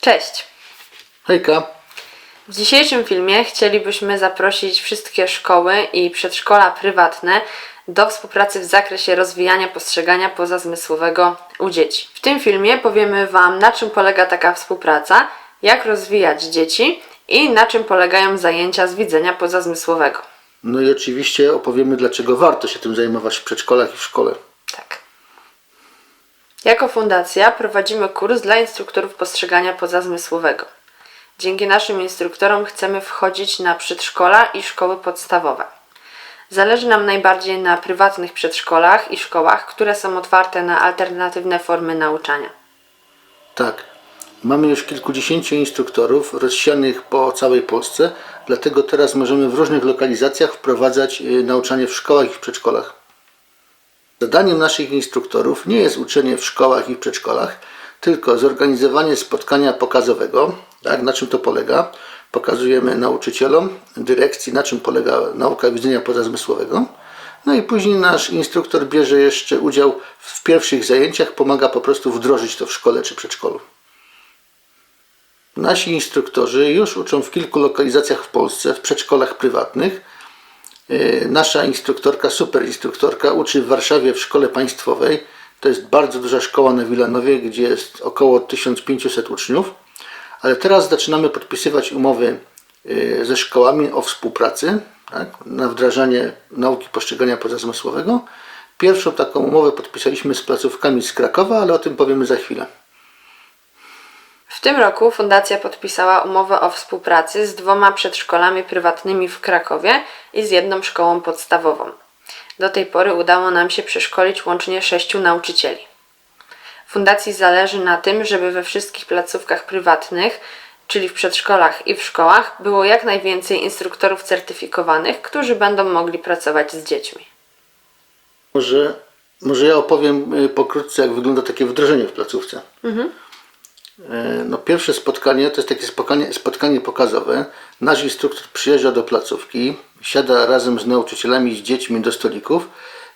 Cześć! Hejka. W dzisiejszym filmie chcielibyśmy zaprosić wszystkie szkoły i przedszkola prywatne do współpracy w zakresie rozwijania postrzegania pozazmysłowego u dzieci. W tym filmie powiemy Wam, na czym polega taka współpraca, jak rozwijać dzieci i na czym polegają zajęcia z widzenia pozazmysłowego. No i oczywiście opowiemy, dlaczego warto się tym zajmować w przedszkolach i w szkole. Tak. Jako fundacja prowadzimy kurs dla instruktorów postrzegania pozazmysłowego. Dzięki naszym instruktorom chcemy wchodzić na przedszkola i szkoły podstawowe. Zależy nam najbardziej na prywatnych przedszkolach i szkołach, które są otwarte na alternatywne formy nauczania. Tak. Mamy już kilkudziesięciu instruktorów rozsianych po całej Polsce, dlatego teraz możemy w różnych lokalizacjach wprowadzać y, nauczanie w szkołach i w przedszkolach. Zadaniem naszych instruktorów nie jest uczenie w szkołach i przedszkolach, tylko zorganizowanie spotkania pokazowego. Tak, na czym to polega? Pokazujemy nauczycielom, dyrekcji, na czym polega nauka widzenia pozazmysłowego. No i później nasz instruktor bierze jeszcze udział w pierwszych zajęciach, pomaga po prostu wdrożyć to w szkole czy przedszkolu. Nasi instruktorzy już uczą w kilku lokalizacjach w Polsce, w przedszkolach prywatnych. Yy, Nasza instruktorka, super instruktorka, uczy w Warszawie w szkole państwowej. To jest bardzo duża szkoła na Wilanowie, gdzie jest około 1500 uczniów. Ale teraz zaczynamy podpisywać umowy yy, ze szkołami o współpracy tak, na wdrażanie nauki postrzegania pozazmysłowego. Pierwszą taką umowę podpisaliśmy z placówkami z Krakowa, ale o tym powiemy za chwilę. W tym roku fundacja podpisała umowę o współpracy z dwoma przedszkolami prywatnymi w Krakowie i z jedną szkołą podstawową. Do tej pory udało nam się przeszkolić łącznie sześciu nauczycieli. Fundacji zależy na tym, żeby we wszystkich placówkach prywatnych, czyli w przedszkolach i w szkołach, było jak najwięcej instruktorów certyfikowanych, którzy będą mogli pracować z dziećmi. Może, może ja opowiem y, pokrótce, jak wygląda takie wdrożenie w placówce. E, No, pierwsze spotkanie to jest takie spotkanie, spotkanie pokazowe. Nasz instruktor przyjeżdża do placówki, siada razem z nauczycielami, z dziećmi do stolików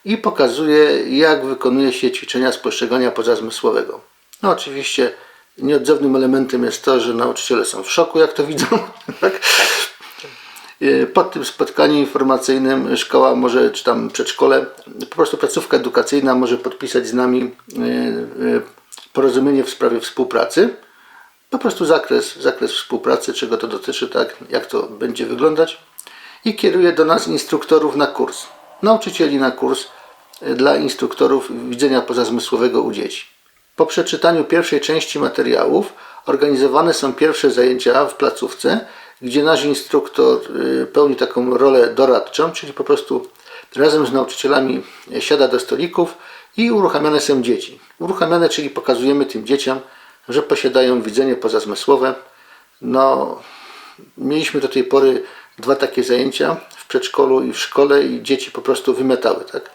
i pokazuje, jak wykonuje się ćwiczenia spostrzegania pozazmysłowego. No, oczywiście nieodzownym elementem jest to, że nauczyciele są w szoku, jak to widzą. tak? E, Po tym spotkaniu informacyjnym szkoła może, czy tam przedszkole, po prostu placówka edukacyjna może podpisać z nami e, e, porozumienie w sprawie współpracy. Po prostu zakres, zakres współpracy, czego to dotyczy, tak, jak to będzie wyglądać. I kieruje do nas instruktorów na kurs. Nauczycieli na kurs e, dla instruktorów widzenia pozazmysłowego u dzieci. Po przeczytaniu pierwszej części materiałów organizowane są pierwsze zajęcia w placówce, gdzie nasz instruktor y, pełni taką rolę doradczą, czyli po prostu razem z nauczycielami y, siada do stolików i uruchamiane są dzieci. Uruchamiane, czyli pokazujemy tym dzieciom, że posiadają widzenie pozazmysłowe. No, mieliśmy do tej pory dwa takie zajęcia w przedszkolu i w szkole i dzieci po prostu wymiotały, tak?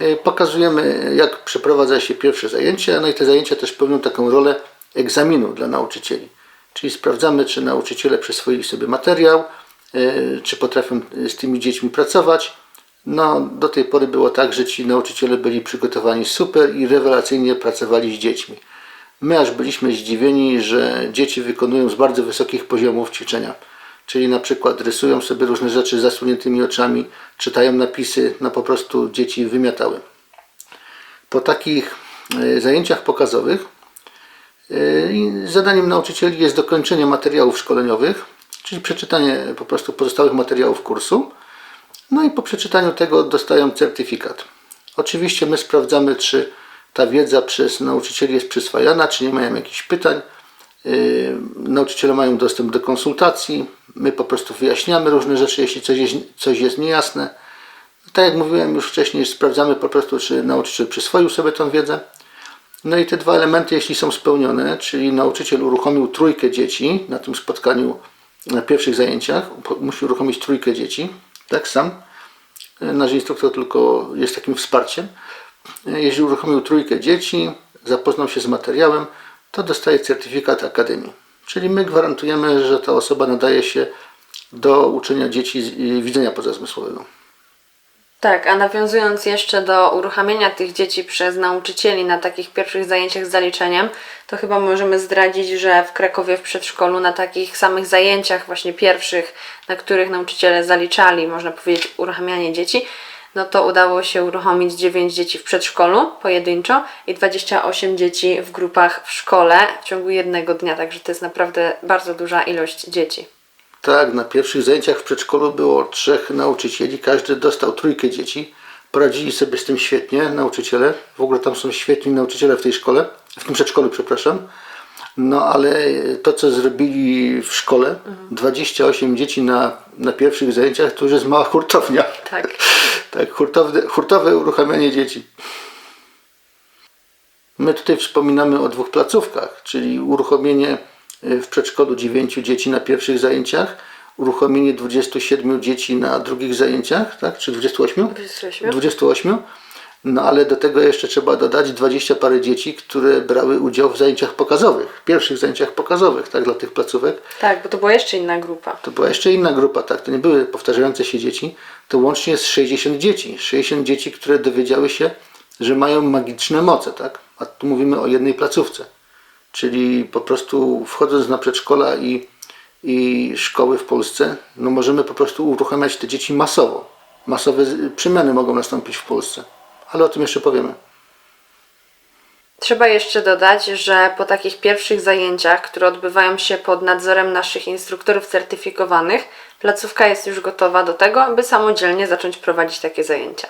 Y, Pokazujemy, jak przeprowadza się pierwsze zajęcia, no i te zajęcia też pełnią taką rolę egzaminu dla nauczycieli. Czyli sprawdzamy, czy nauczyciele przyswoili sobie materiał, y, czy potrafią z tymi dziećmi pracować. No, do tej pory było tak, że ci nauczyciele byli przygotowani super i rewelacyjnie pracowali z dziećmi. My aż byliśmy zdziwieni, że dzieci wykonują z bardzo wysokich poziomów ćwiczenia. Czyli na przykład rysują sobie różne rzeczy zasłoniętymi oczami, czytają napisy, no po prostu dzieci wymiatały. Po takich e, zajęciach pokazowych e, zadaniem nauczycieli jest dokończenie materiałów szkoleniowych, czyli przeczytanie po prostu pozostałych materiałów kursu. No i po przeczytaniu tego dostają certyfikat. Oczywiście my sprawdzamy, czy ta wiedza przez nauczycieli jest przyswajana, czy nie mają jakichś pytań. Yy, Nauczyciele mają dostęp do konsultacji. My po prostu wyjaśniamy różne rzeczy, jeśli coś jest, coś jest niejasne. Tak jak mówiłem już wcześniej, sprawdzamy po prostu, czy nauczyciel przyswoił sobie tą wiedzę. No i te dwa elementy, jeśli są spełnione, czyli nauczyciel uruchomił trójkę dzieci na tym spotkaniu, na pierwszych zajęciach, musi uruchomić trójkę dzieci, tak sam. Nasz instruktor tylko jest takim wsparciem. Jeśli uruchomił trójkę dzieci, zapoznał się z materiałem, to dostaje certyfikat akademii. Czyli my gwarantujemy, że ta osoba nadaje się do uczenia dzieci widzenia pozazmysłowego. Tak, a nawiązując jeszcze do uruchamiania tych dzieci przez nauczycieli na takich pierwszych zajęciach z zaliczeniem, to chyba możemy zdradzić, że w Krakowie w przedszkolu na takich samych zajęciach właśnie pierwszych, na których nauczyciele zaliczali, można powiedzieć, uruchamianie dzieci, no to udało się uruchomić 9 dzieci w przedszkolu pojedynczo i 28 dzieci w grupach w szkole w ciągu jednego dnia, także to jest naprawdę bardzo duża ilość dzieci. Tak, na pierwszych zajęciach w przedszkolu było trzech nauczycieli, każdy dostał trójkę dzieci. Poradzili sobie z tym świetnie nauczyciele. W ogóle tam są świetni nauczyciele w tej szkole, w tym przedszkolu, przepraszam. No ale to, co zrobili w szkole, 28 dzieci na, na pierwszych zajęciach, to już jest mała hurtownia. Tak. Tak, hurtowne, hurtowe uruchamianie dzieci. My tutaj wspominamy o dwóch placówkach, czyli uruchomienie w przedszkolu 9 dzieci na pierwszych zajęciach, uruchomienie 27 dzieci na drugich zajęciach, tak? Czy 28? 28. 28. No ale do tego jeszcze trzeba dodać 20 parę dzieci, które brały udział w zajęciach pokazowych, pierwszych zajęciach pokazowych, tak, dla tych placówek. Tak, bo to była jeszcze inna grupa. To była jeszcze inna grupa, tak, to nie były powtarzające się dzieci, to łącznie jest 60 dzieci. 60 dzieci, które dowiedziały się, że mają magiczne moce, tak? A tu mówimy o jednej placówce. Czyli po prostu wchodząc na przedszkola i, i szkoły w Polsce, no możemy po prostu uruchamiać te dzieci masowo. Masowe przemiany mogą nastąpić w Polsce. Ale o tym jeszcze powiemy. Trzeba jeszcze dodać, że po takich pierwszych zajęciach, które odbywają się pod nadzorem naszych instruktorów certyfikowanych, placówka jest już gotowa do tego, by samodzielnie zacząć prowadzić takie zajęcia.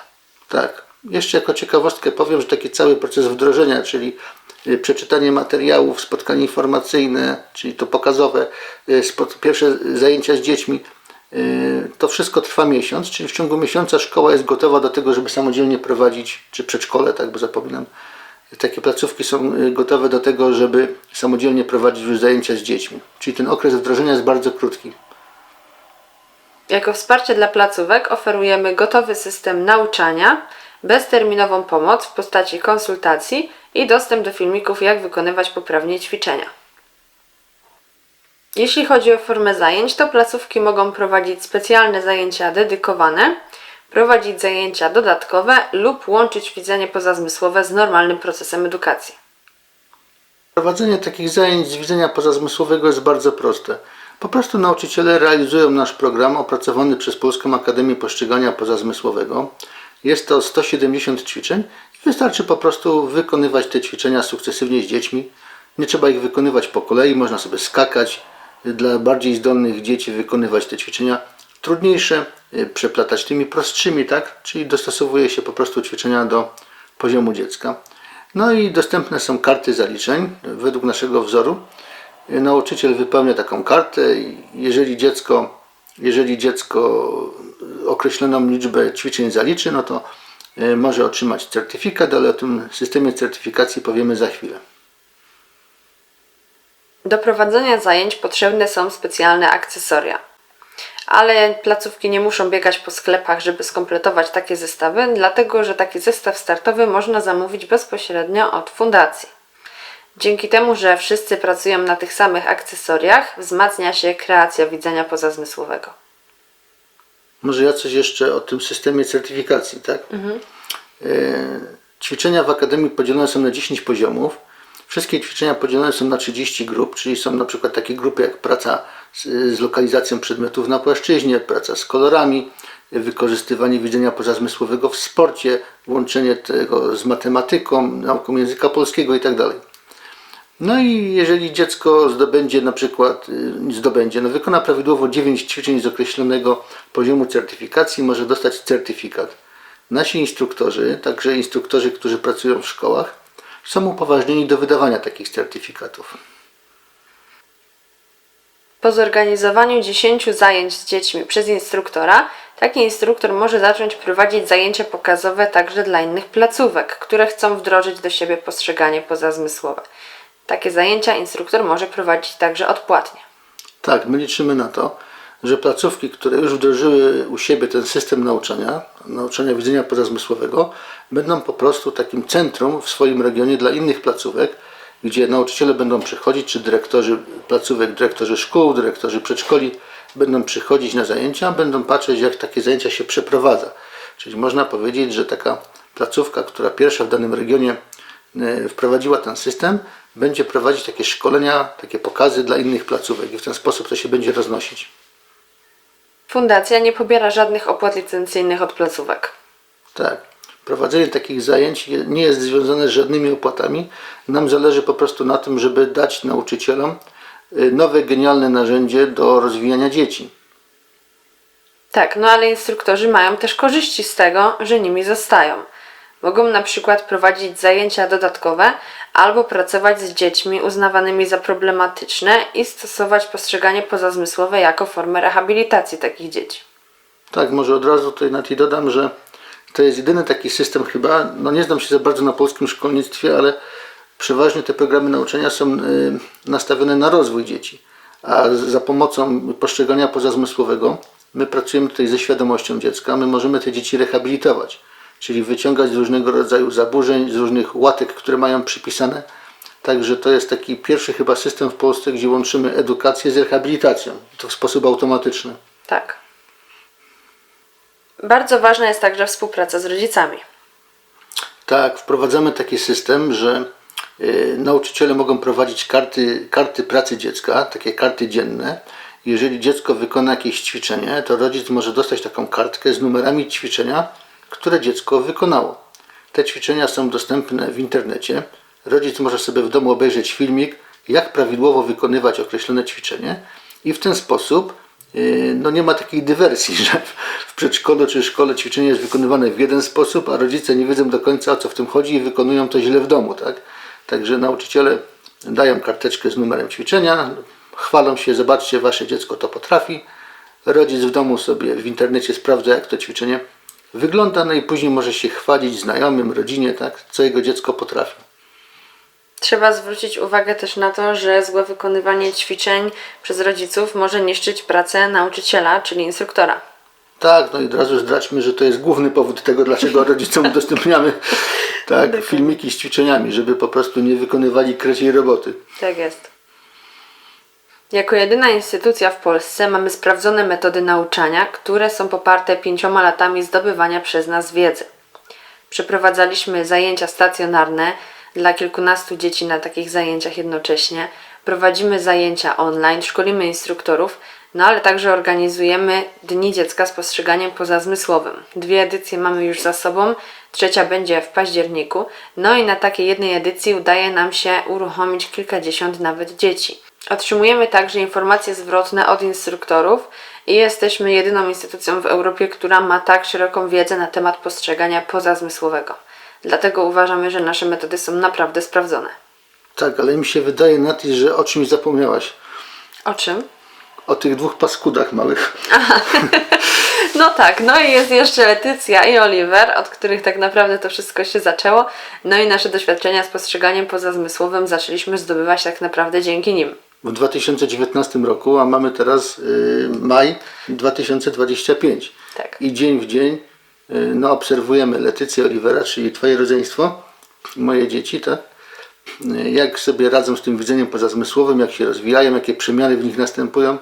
Tak. Jeszcze jako ciekawostkę powiem, że taki cały proces wdrożenia, czyli przeczytanie materiałów, spotkanie informacyjne, czyli to pokazowe, y, pierwsze zajęcia z dziećmi, y, to wszystko trwa miesiąc, czyli w ciągu miesiąca szkoła jest gotowa do tego, żeby samodzielnie prowadzić, czy przedszkole, tak, bo zapominam, takie placówki są y, gotowe do tego, żeby samodzielnie prowadzić już zajęcia z dziećmi. Czyli ten okres wdrożenia jest bardzo krótki. Jako wsparcie dla placówek oferujemy gotowy system nauczania, bezterminową pomoc w postaci konsultacji i dostęp do filmików, jak wykonywać poprawnie ćwiczenia. Jeśli chodzi o formę zajęć, to placówki mogą prowadzić specjalne zajęcia dedykowane, prowadzić zajęcia dodatkowe lub łączyć widzenie pozazmysłowe z normalnym procesem edukacji. Prowadzenie takich zajęć z widzenia pozazmysłowego jest bardzo proste. Po prostu nauczyciele realizują nasz program opracowany przez Polską Akademię Postrzegania Pozazmysłowego. Jest to 170 ćwiczeń wystarczy po prostu wykonywać te ćwiczenia sukcesywnie z dziećmi. Nie trzeba ich wykonywać po kolei, można sobie skakać. Dla bardziej zdolnych dzieci wykonywać te ćwiczenia trudniejsze, y, przeplatać tymi prostszymi, tak? Czyli dostosowuje się po prostu ćwiczenia do poziomu dziecka. No i dostępne są karty zaliczeń według naszego wzoru. Nauczyciel wypełnia taką kartę i jeżeli dziecko, jeżeli dziecko określoną liczbę ćwiczeń zaliczy, no to może otrzymać certyfikat, ale o tym systemie certyfikacji powiemy za chwilę. Do prowadzenia zajęć potrzebne są specjalne akcesoria. Ale placówki nie muszą biegać po sklepach, żeby skompletować takie zestawy, dlatego że taki zestaw startowy można zamówić bezpośrednio od fundacji. Dzięki temu, że wszyscy pracują na tych samych akcesoriach, wzmacnia się kreacja widzenia pozazmysłowego. Może ja coś jeszcze o tym systemie certyfikacji, tak? E, ćwiczenia w Akademii podzielone są na 10 poziomów. Wszystkie ćwiczenia podzielone są na 30 grup, czyli są na przykład takie grupy jak praca z, z lokalizacją przedmiotów na płaszczyźnie, praca z kolorami, wykorzystywanie widzenia pozazmysłowego w sporcie, łączenie tego z matematyką, nauką języka polskiego itd. No i jeżeli dziecko zdobędzie na przykład, y, zdobędzie, no wykona prawidłowo 9 ćwiczeń z określonego poziomu certyfikacji, może dostać certyfikat. Nasi instruktorzy, także instruktorzy, którzy pracują w szkołach, są upoważnieni do wydawania takich certyfikatów. Po zorganizowaniu 10 zajęć z dziećmi przez instruktora, taki instruktor może zacząć prowadzić zajęcia pokazowe także dla innych placówek, które chcą wdrożyć do siebie postrzeganie pozazmysłowe. Takie zajęcia instruktor może prowadzić także odpłatnie. Tak, my liczymy na to, że placówki, które już wdrożyły u siebie ten system nauczania, nauczania widzenia pozazmysłowego, będą po prostu takim centrum w swoim regionie dla innych placówek, gdzie nauczyciele będą przychodzić, czy dyrektorzy placówek, dyrektorzy szkół, dyrektorzy przedszkoli będą przychodzić na zajęcia, będą patrzeć, jak takie zajęcia się przeprowadza. Czyli można powiedzieć, że taka placówka, która pierwsza w danym regionie e, wprowadziła ten system, będzie prowadzić takie szkolenia, takie pokazy dla innych placówek i w ten sposób to się będzie roznosić. Fundacja nie pobiera żadnych opłat licencyjnych od placówek. Tak. Prowadzenie takich zajęć nie jest związane z żadnymi opłatami. Nam zależy po prostu na tym, żeby dać nauczycielom y, nowe, genialne narzędzie do rozwijania dzieci. Tak, no ale instruktorzy mają też korzyści z tego, że nimi zostają. Mogą na przykład prowadzić zajęcia dodatkowe albo pracować z dziećmi uznawanymi za problematyczne i stosować postrzeganie pozazmysłowe jako formę rehabilitacji takich dzieci. Tak, może od razu tutaj Nati dodam, że to jest jedyny taki system chyba, no nie znam się za bardzo na polskim szkolnictwie, ale przeważnie te programy nauczania są y, nastawione na rozwój dzieci. A za pomocą postrzegania pozazmysłowego my pracujemy tutaj ze świadomością dziecka, my możemy te dzieci rehabilitować, czyli wyciągać z różnego rodzaju zaburzeń, z różnych łatek, które mają przypisane. Także to jest taki pierwszy chyba system w Polsce, gdzie łączymy edukację z rehabilitacją. To w sposób automatyczny. Tak. Bardzo ważna jest także współpraca z rodzicami. Tak, wprowadzamy taki system, że y, nauczyciele mogą prowadzić karty, karty pracy dziecka, takie karty dzienne. Jeżeli dziecko wykona jakieś ćwiczenie, to rodzic może dostać taką kartkę z numerami ćwiczenia, które dziecko wykonało. Te ćwiczenia są dostępne w internecie. Rodzic może sobie w domu obejrzeć filmik, jak prawidłowo wykonywać określone ćwiczenie i w ten sposób Yy, no nie ma takiej dywersji, że w przedszkolu czy szkole ćwiczenie jest wykonywane w jeden sposób, a rodzice nie wiedzą do końca o co w tym chodzi i wykonują to źle w domu, tak? Także nauczyciele dają karteczkę z numerem ćwiczenia, chwalą się, zobaczcie, wasze dziecko to potrafi. Rodzic w domu sobie w internecie sprawdza, jak to ćwiczenie wygląda, no i później może się chwalić znajomym, rodzinie, tak, co jego dziecko potrafi. Trzeba zwrócić uwagę też na to, że złe wykonywanie ćwiczeń przez rodziców może niszczyć pracę nauczyciela, czyli instruktora. Tak, no i od razu zdradźmy, że to jest główny powód tego, dlaczego rodzicom udostępniamy tak, filmiki z ćwiczeniami, żeby po prostu nie wykonywali kreciej roboty. Tak jest. Jako jedyna instytucja w Polsce mamy sprawdzone metody nauczania, które są poparte pięcioma latami zdobywania przez nas wiedzy. Przeprowadzaliśmy zajęcia stacjonarne dla kilkunastu dzieci na takich zajęciach jednocześnie. Prowadzimy zajęcia online, szkolimy instruktorów, no ale także organizujemy Dni Dziecka z postrzeganiem pozazmysłowym. Dwie edycje mamy już za sobą, trzecia będzie w październiku. No i na takiej jednej edycji udaje nam się uruchomić kilkadziesiąt nawet dzieci. Otrzymujemy także informacje zwrotne od instruktorów i jesteśmy jedyną instytucją w Europie, która ma tak szeroką wiedzę na temat postrzegania pozazmysłowego. Dlatego uważamy, że nasze metody są naprawdę sprawdzone. Tak, ale mi się wydaje, Nati, że o czymś zapomniałaś. O czym? O tych dwóch paskudach małych. No tak, no i jest jeszcze Letycja i Oliver, od których tak naprawdę to wszystko się zaczęło. No i nasze doświadczenia z postrzeganiem pozazmysłowym zaczęliśmy zdobywać tak naprawdę dzięki nim. W 2019 roku, a mamy teraz y, maj 2025. Tak. I dzień w dzień y, no, obserwujemy Letycję Olivera, czyli Twoje rodzeństwo, moje dzieci, tak? Y, Jak sobie radzą z tym widzeniem pozazmysłowym, jak się rozwijają, jakie przemiany w nich następują.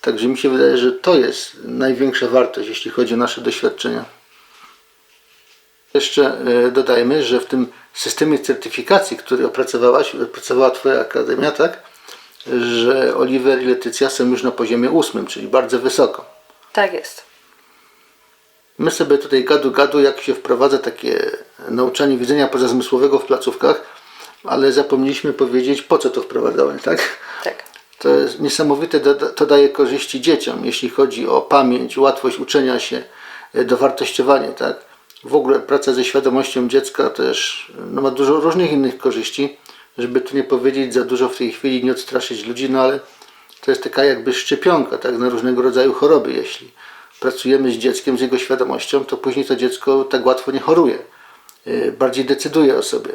Także mi się wydaje, że to jest największa wartość, jeśli chodzi o nasze doświadczenia. Jeszcze dodajmy, że w tym systemie certyfikacji, który opracowałaś, opracowała Twoja Akademia, tak? Że Oliver i Letycja są już na poziomie ósmym, czyli bardzo wysoko. Tak jest. My sobie tutaj gadu gadu, jak się wprowadza takie nauczanie widzenia pozazmysłowego w placówkach, ale zapomnieliśmy powiedzieć, po co to wprowadzałem, tak? Tak. To jest niesamowite, to daje korzyści dzieciom, jeśli chodzi o pamięć, łatwość uczenia się, e, dowartościowanie, tak? W ogóle praca ze świadomością dziecka też no, ma dużo różnych innych korzyści, żeby tu nie powiedzieć za dużo w tej chwili, nie odstraszyć ludzi, no ale to jest taka jakby szczepionka, tak, na różnego rodzaju choroby. Jeśli pracujemy z dzieckiem, z jego świadomością, to później to dziecko tak łatwo nie choruje, e, bardziej decyduje o sobie.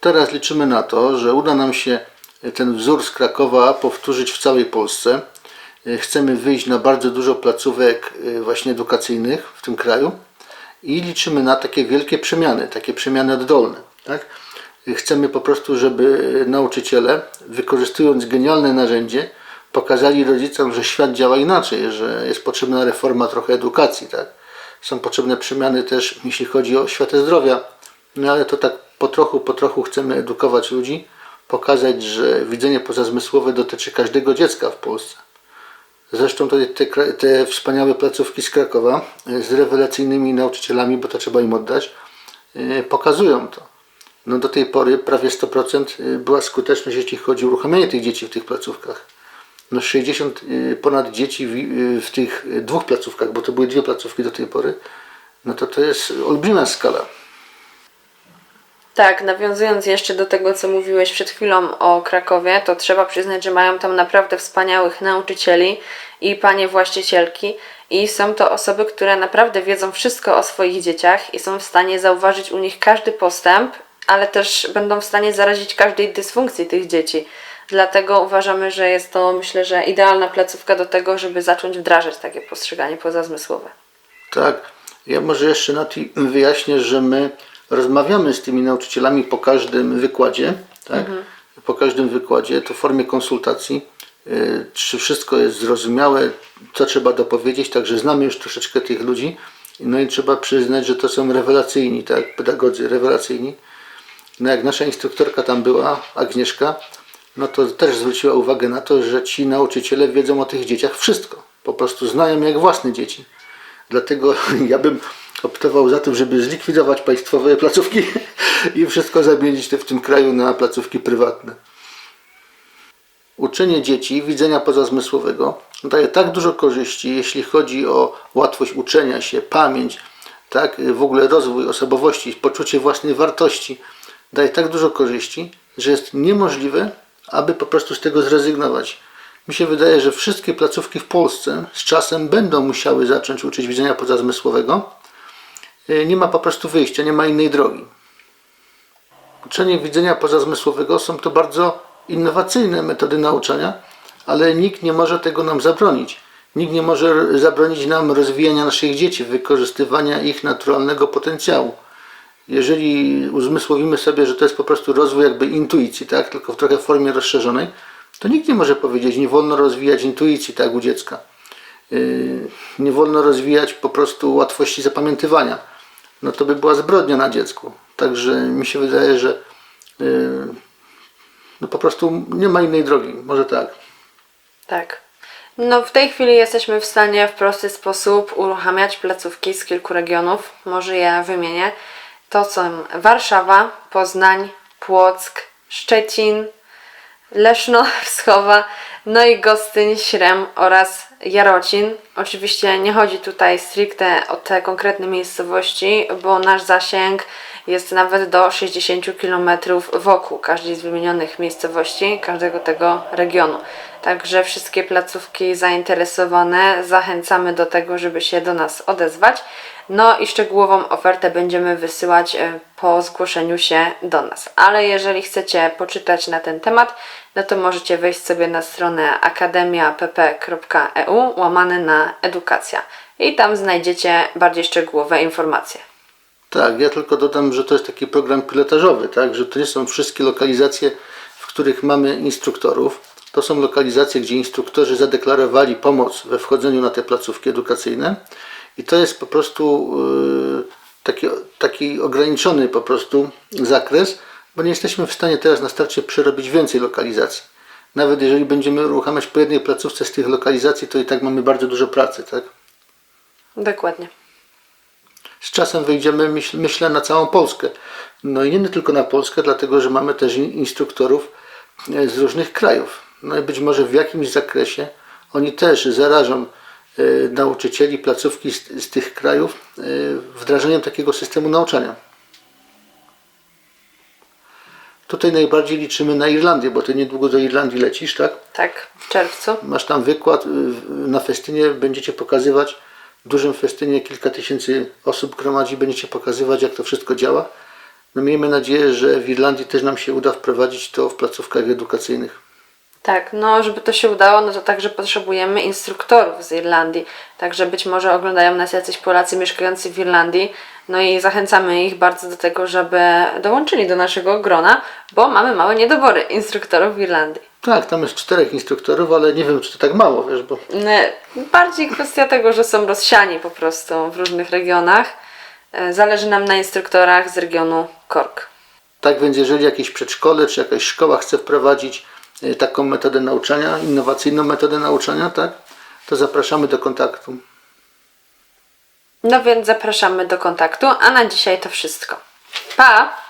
Teraz liczymy na to, że uda nam się ten wzór z Krakowa powtórzyć w całej Polsce. E, Chcemy wyjść na bardzo dużo placówek e, właśnie edukacyjnych w tym kraju i liczymy na takie wielkie przemiany, takie przemiany oddolne. Tak? Chcemy po prostu, żeby nauczyciele, wykorzystując genialne narzędzie, pokazali rodzicom, że świat działa inaczej, że jest potrzebna reforma trochę edukacji, tak? Są potrzebne przemiany też, jeśli chodzi o oświatę zdrowia. No ale to tak po trochu, po trochu chcemy edukować ludzi, pokazać, że widzenie pozazmysłowe dotyczy każdego dziecka w Polsce. Zresztą te, te wspaniałe placówki z Krakowa e, z rewelacyjnymi nauczycielami, bo to trzeba im oddać, e, pokazują to. No do tej pory prawie 100% była skuteczność, jeśli chodzi o uruchamianie tych dzieci w tych placówkach. No 60 y, ponad dzieci w, y, w tych y, dwóch placówkach, bo to były dwie placówki do tej pory, no to to jest olbrzymia skala. Tak, nawiązując jeszcze do tego, co mówiłeś przed chwilą o Krakowie, to trzeba przyznać, że mają tam naprawdę wspaniałych nauczycieli i panie właścicielki. I są to osoby, które naprawdę wiedzą wszystko o swoich dzieciach i są w stanie zauważyć u nich każdy postęp, ale też będą w stanie zarazić każdej dysfunkcji tych dzieci. Dlatego uważamy, że jest to, myślę, że idealna placówka do tego, żeby zacząć wdrażać takie postrzeganie pozazmysłowe. Tak, ja może jeszcze Nati wyjaśnię, że my rozmawiamy z tymi nauczycielami po każdym wykładzie, tak? Po każdym wykładzie, to w formie konsultacji, y, czy wszystko jest zrozumiałe, co trzeba dopowiedzieć, także znamy już troszeczkę tych ludzi, no i trzeba przyznać, że to są rewelacyjni, tak, pedagodzy rewelacyjni. No jak nasza instruktorka tam była, Agnieszka, no to też zwróciła uwagę na to, że ci nauczyciele wiedzą o tych dzieciach wszystko. Po prostu znają jak własne dzieci. Dlatego ja bym optował za tym, żeby zlikwidować państwowe placówki i wszystko zamienić w tym kraju na placówki prywatne. Uczenie dzieci widzenia pozazmysłowego daje tak dużo korzyści, jeśli chodzi o łatwość uczenia się, pamięć, tak, w ogóle rozwój osobowości, poczucie własnej wartości. Daje tak dużo korzyści, że jest niemożliwe, aby po prostu z tego zrezygnować. Mi się wydaje, że wszystkie placówki w Polsce z czasem będą musiały zacząć uczyć widzenia pozazmysłowego. Y, Nie ma po prostu wyjścia, nie ma innej drogi. Uczenie widzenia pozazmysłowego są to bardzo innowacyjne metody nauczania, ale nikt nie może tego nam zabronić. Nikt nie może zabronić nam rozwijania naszych dzieci, wykorzystywania ich naturalnego potencjału. Jeżeli uzmysłowimy sobie, że to jest po prostu rozwój jakby intuicji, tak, tylko w trochę formie rozszerzonej, to nikt nie może powiedzieć, nie wolno rozwijać intuicji tak u dziecka. Yy, nie wolno rozwijać po prostu łatwości zapamiętywania. No to by była zbrodnia na dziecku. Także mi się wydaje, że yy, no po prostu nie ma innej drogi. Może tak. Tak. No w tej chwili jesteśmy w stanie w prosty sposób uruchamiać placówki z kilku regionów. Może je wymienię. To są Warszawa, Poznań, Płock, Szczecin, Leszno, Wschowa, no i Gostyń, Śrem oraz Jarocin. Oczywiście nie chodzi tutaj stricte o te konkretne miejscowości, bo nasz zasięg jest nawet do 60 km wokół każdej z wymienionych miejscowości, każdego tego regionu. Także wszystkie placówki zainteresowane zachęcamy do tego, żeby się do nas odezwać. No i szczegółową ofertę będziemy wysyłać e, po zgłoszeniu się do nas. Ale jeżeli chcecie poczytać na ten temat, no to możecie wejść sobie na stronę akademiapp.eu łamane na edukacja i tam znajdziecie bardziej szczegółowe informacje. Tak, ja tylko dodam, że to jest taki program pilotażowy, tak, że to nie są wszystkie lokalizacje, w których mamy instruktorów. To są lokalizacje, gdzie instruktorzy zadeklarowali pomoc we wchodzeniu na te placówki edukacyjne i to jest po prostu yy, taki, taki ograniczony po prostu zakres, bo nie jesteśmy w stanie teraz na starcie przerobić więcej lokalizacji. Nawet jeżeli będziemy uruchamiać po jednej placówce z tych lokalizacji, to i tak mamy bardzo dużo pracy, tak? Dokładnie. z czasem wyjdziemy, myśl, myślę, na całą Polskę. No i nie tylko na Polskę, dlatego że mamy też in- instruktorów e, z różnych krajów. No i być może w jakimś zakresie oni też zarażą e, nauczycieli, placówki z, z tych krajów e, wdrażaniem takiego systemu nauczania. Tutaj najbardziej liczymy na Irlandię, bo ty niedługo do Irlandii lecisz, tak? Tak, w czerwcu. Masz tam wykład y, na festynie, będziecie pokazywać, w dużym festynie kilka tysięcy osób gromadzi, będziecie pokazywać jak to wszystko działa. No miejmy nadzieję, że w Irlandii też nam się uda wprowadzić to w placówkach edukacyjnych. Tak, no żeby to się udało, no to także potrzebujemy instruktorów z Irlandii. Także być może oglądają nas jacyś Polacy mieszkający w Irlandii, no i zachęcamy ich bardzo do tego, żeby dołączyli do naszego grona, bo mamy małe niedobory instruktorów w Irlandii. Tak, tam jest czterech instruktorów, ale nie wiem, czy to tak mało, wiesz, bo... No, bardziej kwestia tego, że są rozsiani po prostu w różnych regionach. E, zależy nam na instruktorach z regionu Cork. Tak więc, jeżeli jakieś przedszkole czy jakaś szkoła chce wprowadzić Y, taką metodę nauczania, innowacyjną metodę nauczania, tak? To zapraszamy do kontaktu. No więc zapraszamy do kontaktu, a na dzisiaj to wszystko. Pa!